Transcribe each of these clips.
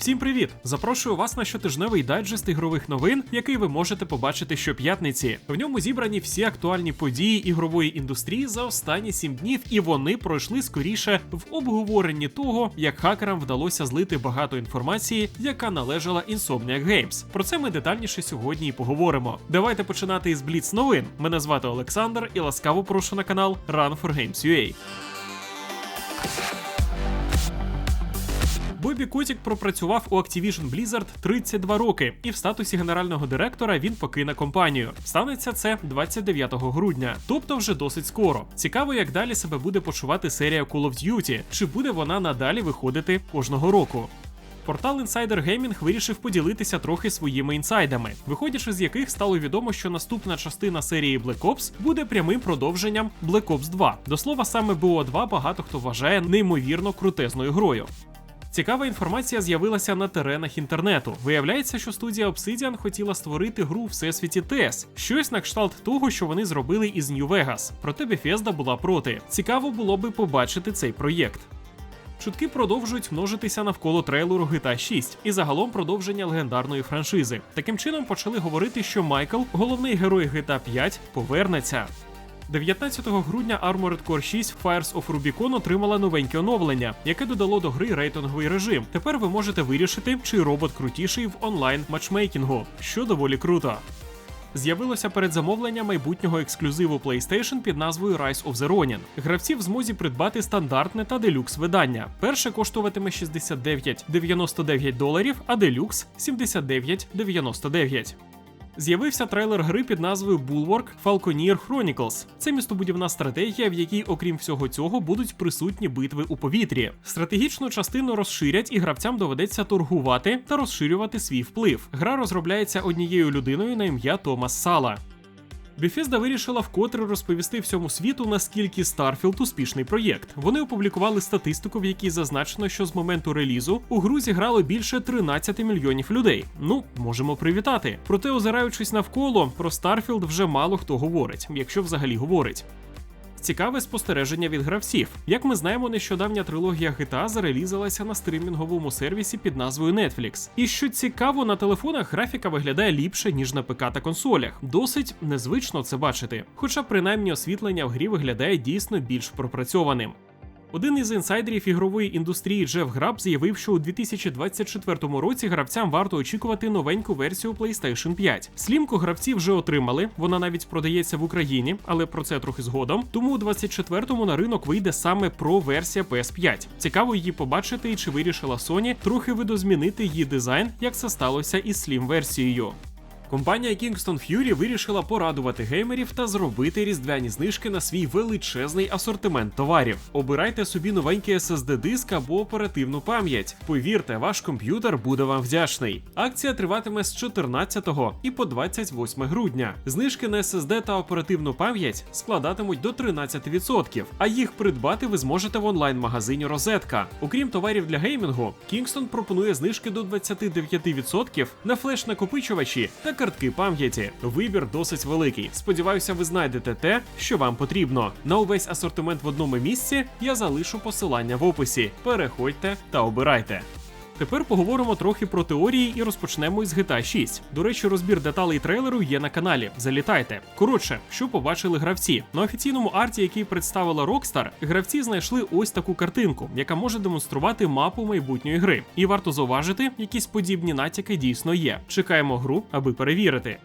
Всім привіт! Запрошую вас на щотижневий дайджест ігрових новин, який ви можете побачити щоп'ятниці. В ньому зібрані всі актуальні події ігрової індустрії за останні сім днів, і вони пройшли скоріше в обговоренні того, як хакерам вдалося злити багато інформації, яка належала Insomniac Games. Про це ми детальніше сьогодні і поговоримо. Давайте починати із Бліц новин. Мене звати Олександр і ласкаво прошу на канал Run for Games UA. Бобі Котік пропрацював у Activision Blizzard 32 роки, і в статусі генерального директора він покине компанію. Станеться це 29 грудня, тобто вже досить скоро. Цікаво, як далі себе буде почувати серія Call of Duty, чи буде вона надалі виходити кожного року. Портал Insider Gaming вирішив поділитися трохи своїми інсайдами, виходячи з яких стало відомо, що наступна частина серії Black Ops буде прямим продовженням Black Ops 2. До слова, саме BO2 багато хто вважає неймовірно крутезною грою. Цікава інформація з'явилася на теренах інтернету. Виявляється, що студія Obsidian хотіла створити гру у всесвіті ТЕС, щось на кшталт того, що вони зробили із Нью-Вегас. Проте Bethesda була проти. Цікаво було би побачити цей проєкт. Чутки продовжують множитися навколо трейлеру GTA 6 і загалом продовження легендарної франшизи. Таким чином почали говорити, що Майкл, головний герой GTA 5, повернеться. 19 грудня Armored Core 6 Fires of Rubicon отримала новеньке оновлення, яке додало до гри рейтинговий режим. Тепер ви можете вирішити, чи робот крутіший в онлайн матчмейкінгу, що доволі круто. З'явилося передзамовлення майбутнього ексклюзиву PlayStation під назвою Rise of the Ronin. Гравці в змозі придбати стандартне та делюкс видання. Перше коштуватиме 69,99 доларів, а делюкс 79,99. З'явився трейлер гри під назвою Bulwark Falconeer Chronicles. Це містобудівна стратегія, в якій, окрім всього цього, будуть присутні битви у повітрі. Стратегічну частину розширять, і гравцям доведеться торгувати та розширювати свій вплив. Гра розробляється однією людиною на ім'я Томас Сала. Bethesda вирішила вкотре розповісти всьому світу, наскільки Starfield успішний проєкт. Вони опублікували статистику, в якій зазначено, що з моменту релізу у гру зіграло більше 13 мільйонів людей. Ну, можемо привітати. Проте, озираючись навколо, про Starfield вже мало хто говорить, якщо взагалі говорить. Цікаве спостереження від гравців. Як ми знаємо, нещодавня трилогія GTA зарелізалася на стримінговому сервісі під назвою Netflix. І що цікаво, на телефонах графіка виглядає ліпше, ніж на ПК та консолях. Досить незвично це бачити. Хоча принаймні освітлення в грі виглядає дійсно більш пропрацьованим. Один із інсайдерів ігрової індустрії Джеф Граб заявив, що у 2024 році гравцям варто очікувати новеньку версію PlayStation 5. Слімку гравці вже отримали, вона навіть продається в Україні, але про це трохи згодом. Тому у 24-му на ринок вийде саме про версія PS5. Цікаво її побачити чи вирішила Sony трохи видозмінити її дизайн, як це сталося із Slim версією. Компанія Kingston Fury вирішила порадувати геймерів та зробити різдвяні знижки на свій величезний асортимент товарів. Обирайте собі новенький SSD диск або оперативну пам'ять. Повірте, ваш комп'ютер буде вам вдячний. Акція триватиме з 14 і по 28 грудня. Знижки на SSD та оперативну пам'ять складатимуть до 13%, а їх придбати ви зможете в онлайн-магазині Розетка. Окрім товарів для геймінгу, Kingston пропонує знижки до 29% на флеш-накопичувачі та картки пам'яті. Вибір досить великий. Сподіваюся, ви знайдете те, що вам потрібно. На увесь асортимент в одному місці я залишу посилання в описі. Переходьте та обирайте. Тепер поговоримо трохи про теорії і розпочнемо із GTA 6. До речі, розбір деталей трейлеру є на каналі. Залітайте. Коротше, що побачили гравці на офіційному арті, який представила Rockstar, гравці знайшли ось таку картинку, яка може демонструвати мапу майбутньої гри. І варто зауважити, якісь подібні натяки дійсно є. Чекаємо гру, аби перевірити.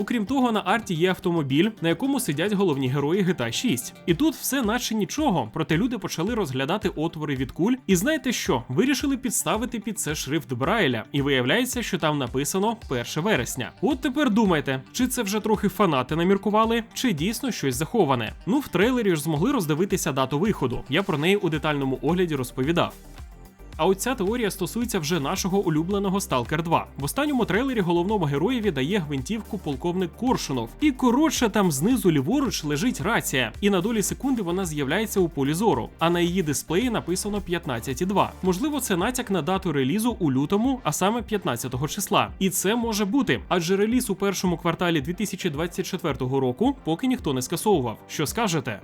Окрім того, на арті є автомобіль, на якому сидять головні герої GTA 6. І тут все наче нічого, проте люди почали розглядати отвори від куль. І знаєте що? Вирішили підставити під це шрифт Брайля, і виявляється, що там написано 1 вересня. От тепер думайте, чи це вже трохи фанати наміркували, чи дійсно щось заховане. Ну в трейлері ж змогли роздивитися дату виходу. Я про неї у детальному огляді розповідав. А от ця теорія стосується вже нашого улюбленого Stalker 2. В останньому трейлері головному героєві дає гвинтівку полковник Коршунов. І коротше, там знизу ліворуч лежить рація, і на долі секунди вона з'являється у полі зору. А на її дисплеї написано 15,2. Можливо, це натяк на дату релізу у лютому, а саме 15-го числа. І це може бути, адже реліз у першому кварталі 2024 року поки ніхто не скасовував. Що скажете?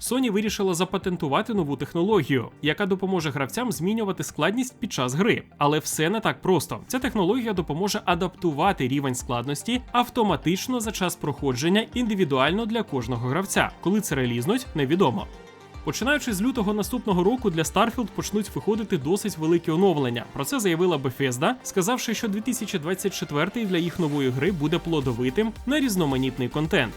Sony вирішила запатентувати нову технологію, яка допоможе гравцям змінювати складність під час гри. Але все не так просто. Ця технологія допоможе адаптувати рівень складності автоматично за час проходження індивідуально для кожного гравця. Коли це релізнуть, невідомо. Починаючи з лютого наступного року для Starfield почнуть виходити досить великі оновлення. Про це заявила Bethesda, сказавши, що 2024 для їх нової гри буде плодовитим на різноманітний контент.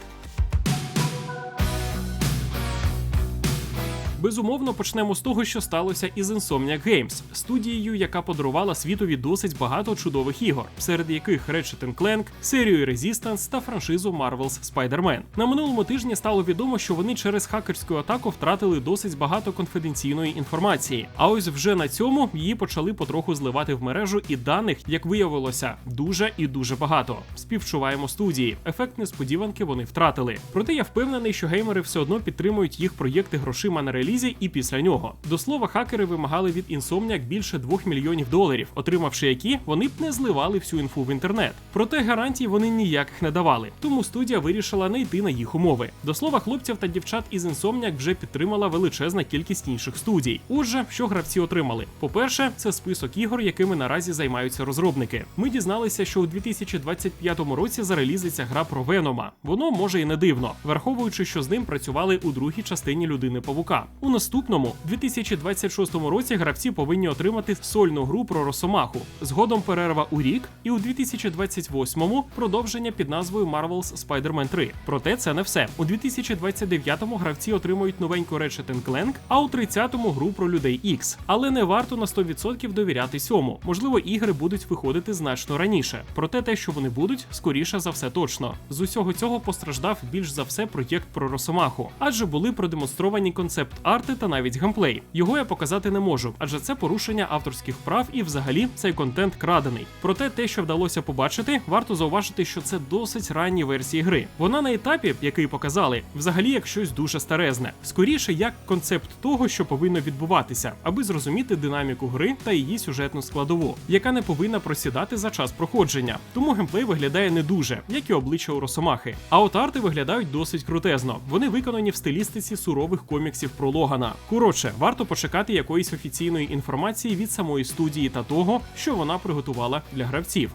Безумовно, почнемо з того, що сталося із Insomniac Games, студією, яка подарувала світові досить багато чудових ігор, серед яких Ratchet Clank, серію Resistance та франшизу Marvel's Spider-Man. На минулому тижні стало відомо, що вони через хакерську атаку втратили досить багато конфіденційної інформації. А ось вже на цьому її почали потроху зливати в мережу, і даних, як виявилося, дуже і дуже багато. Співчуваємо студії. Ефект несподіванки вони втратили. Проте я впевнений, що геймери все одно підтримують їх проєкти грошима на релізі і після нього. До слова, хакери вимагали від Insomniac більше 2 мільйонів доларів, отримавши які вони б не зливали всю інфу в інтернет. Проте гарантій вони ніяких не давали, тому студія вирішила не йти на їх умови. До слова, хлопців та дівчат із Insomniac вже підтримала величезна кількість інших студій. Отже, що гравці отримали? По-перше, це список ігор, якими наразі займаються розробники. Ми дізналися, що у 2025 році зарелізиться гра про Венома. Воно може і не дивно, враховуючи, що з ним працювали у другій частині людини павука. У наступному 2026 році гравці повинні отримати сольну гру про Росомаху. Згодом перерва у рік, і у 2028-му продовження під назвою Marvel's Spider-Man 3. Проте це не все. У 2029-му гравці отримують новеньку Ratchet Clank, а у 30-му гру про людей X. Але не варто на 100% довіряти сьому. Можливо, ігри будуть виходити значно раніше. Проте те, що вони будуть, скоріше за все точно. З усього цього постраждав більш за все проєкт про Росомаху, адже були продемонстровані концепт арти та навіть геймплей. Його я показати не можу, адже це порушення авторських прав і взагалі цей контент крадений. Проте те, що вдалося побачити, варто зауважити, що це досить ранні версії гри. Вона на етапі, який показали, взагалі як щось дуже старезне. Скоріше як концепт того, що повинно відбуватися, аби зрозуміти динаміку гри та її сюжетну складову, яка не повинна просідати за час проходження. Тому геймплей виглядає не дуже, як і обличчя у Росомахи. А от арти виглядають досить крутезно. Вони виконані в стилістиці сурових коміксів про Логана. Коротше, варто почекати якоїсь офіційної інформації від самої студії та того, що вона приготувала для гравців.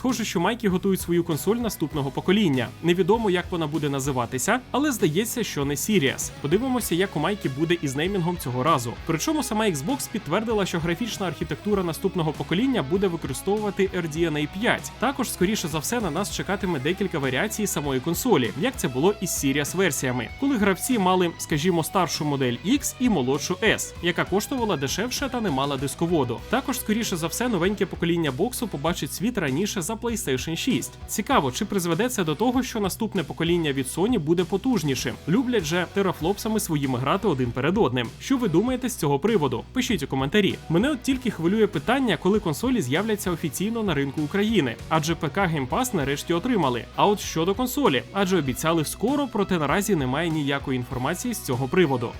Схоже, що майки готують свою консоль наступного покоління. Невідомо, як вона буде називатися, але здається, що не Series. Подивимося, як у майки буде із неймінгом цього разу. Причому сама Xbox підтвердила, що графічна архітектура наступного покоління буде використовувати RDNA 5. Також, скоріше за все, на нас чекатиме декілька варіацій самої консолі, як це було із Series версіями, коли гравці мали, скажімо, старшу модель X і молодшу S, яка коштувала дешевше та не мала дисководу. Також, скоріше за все, новеньке покоління боксу побачить світ раніше за PlayStation 6. Цікаво, чи призведе це до того, що наступне покоління від Sony буде потужнішим. Люблять же терафлопсами своїми грати один перед одним. Що ви думаєте з цього приводу? Пишіть у коментарі. Мене от тільки хвилює питання, коли консолі з'являться офіційно на ринку України, адже ПК Game Pass нарешті отримали. А от щодо консолі, адже обіцяли скоро, проте наразі немає ніякої інформації з цього приводу.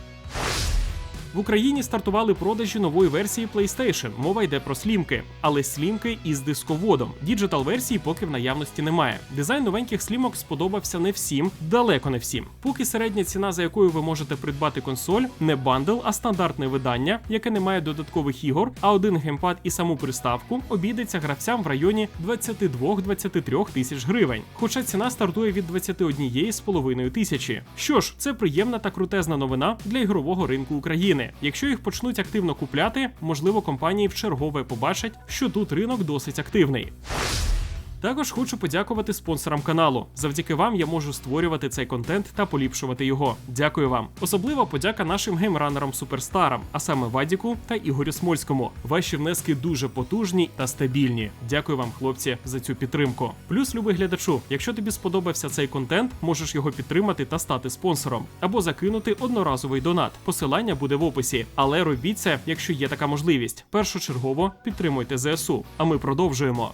В Україні стартували продажі нової версії PlayStation. Мова йде про слімки, але слімки із дисководом. Діджитал версії поки в наявності немає. Дизайн новеньких слімок сподобався не всім, далеко не всім. Поки середня ціна, за якою ви можете придбати консоль, не бандл, а стандартне видання, яке не має додаткових ігор, а один геймпад і саму приставку, обійдеться гравцям в районі 22-23 тисяч гривень. Хоча ціна стартує від 21,5 тисячі. Що ж, це приємна та крутезна новина для ігрового ринку України. Якщо їх почнуть активно купляти, можливо, компанії в чергове побачать, що тут ринок досить активний. Також хочу подякувати спонсорам каналу. Завдяки вам я можу створювати цей контент та поліпшувати його. Дякую вам. Особлива подяка нашим геймранерам суперстарам, а саме Вадіку та Ігорю Смольському. Ваші внески дуже потужні та стабільні. Дякую вам, хлопці, за цю підтримку. Плюс, любий глядачу, якщо тобі сподобався цей контент, можеш його підтримати та стати спонсором або закинути одноразовий донат. Посилання буде в описі. Але робіть це, якщо є така можливість. Першочергово підтримуйте ЗСУ. А ми продовжуємо.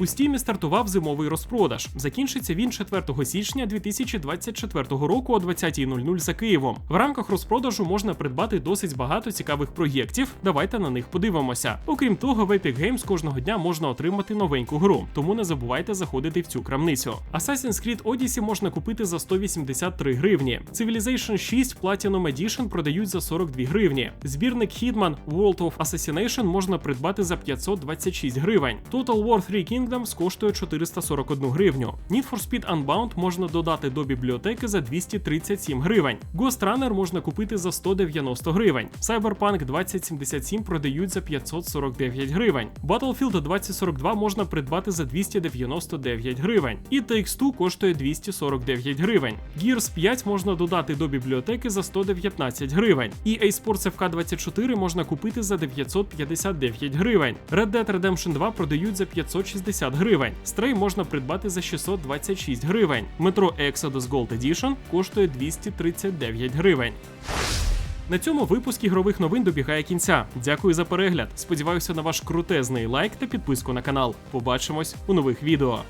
У стімі стартував зимовий розпродаж. Закінчиться він 4 січня 2024 року о 20.00 за Києвом. В рамках розпродажу можна придбати досить багато цікавих проєктів. Давайте на них подивимося. Окрім того, в Epic Games кожного дня можна отримати новеньку гру, тому не забувайте заходити в цю крамницю. Assassin's Creed Odyssey можна купити за 183 гривні. Civilization 6 Platinum Edition продають за 42 гривні. Збірник Hitman World of Assassination можна придбати за 526 гривень. Total War 3 Kingdoms коштує 441 гривню. Need for Speed Unbound можна додати до бібліотеки за 237 гривень. Ghost Runner можна купити за 190 гривень. Cyberpunk 2077 продають за 549 гривень. Battlefield 2042 можна придбати за 299 гривень. І Takes-Two коштує 249 гривень. Gears 5 можна додати до бібліотеки за 119 гривень. EA Sports FK 24 можна купити за 959 гривень. Red Dead Redemption 2 продають за 560 гривень. Стрей можна придбати за 626 гривень. Метро Exodus Gold Edition коштує 239 гривень. На цьому випуск ігрових новин добігає кінця. Дякую за перегляд. Сподіваюся на ваш крутезний лайк та підписку на канал. Побачимось у нових відео.